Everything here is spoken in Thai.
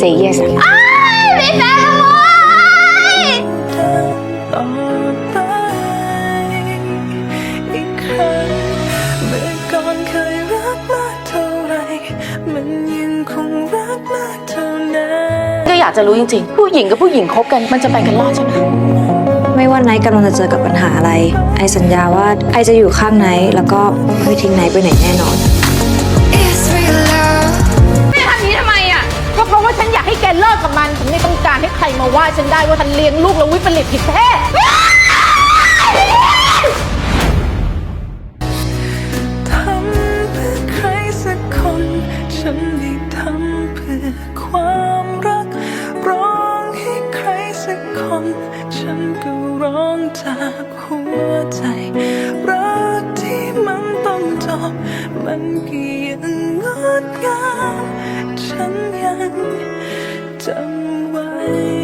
say yes อะมีแฟนขโมยต่อไปอีกครั้งเมื่อก่อนเคยรักมากเท่าไรมันยังคงรักมากเท่านั้น ก็อยากจะรู้จริงๆ ผู้หญิงกับผู้หญิงคบกันมันจะไปกันรอดใช่ไหมไม่ว่าไนท์กำลังจะเจอกับปัญหาอะไร ไอสัญญาว่าไอจะอยู่ข้างไนท์แล้วก็ไม่ทิ้งไนท์ไปไหนแน่นอน It's real love การให้ใครมาว่าฉันได้ว่าฉันเลี้ยงลูกแล้ววิปริตผิดเพศทำเพื่อใครสักคน ฉันได้ทำเพื่อความรัก ร้องให้ใครสักคน ฉันก็ร้องจากหัวใจ รักที่มันต้องจบ มันก็ยังงดงาม ฉันยังจำ ไว้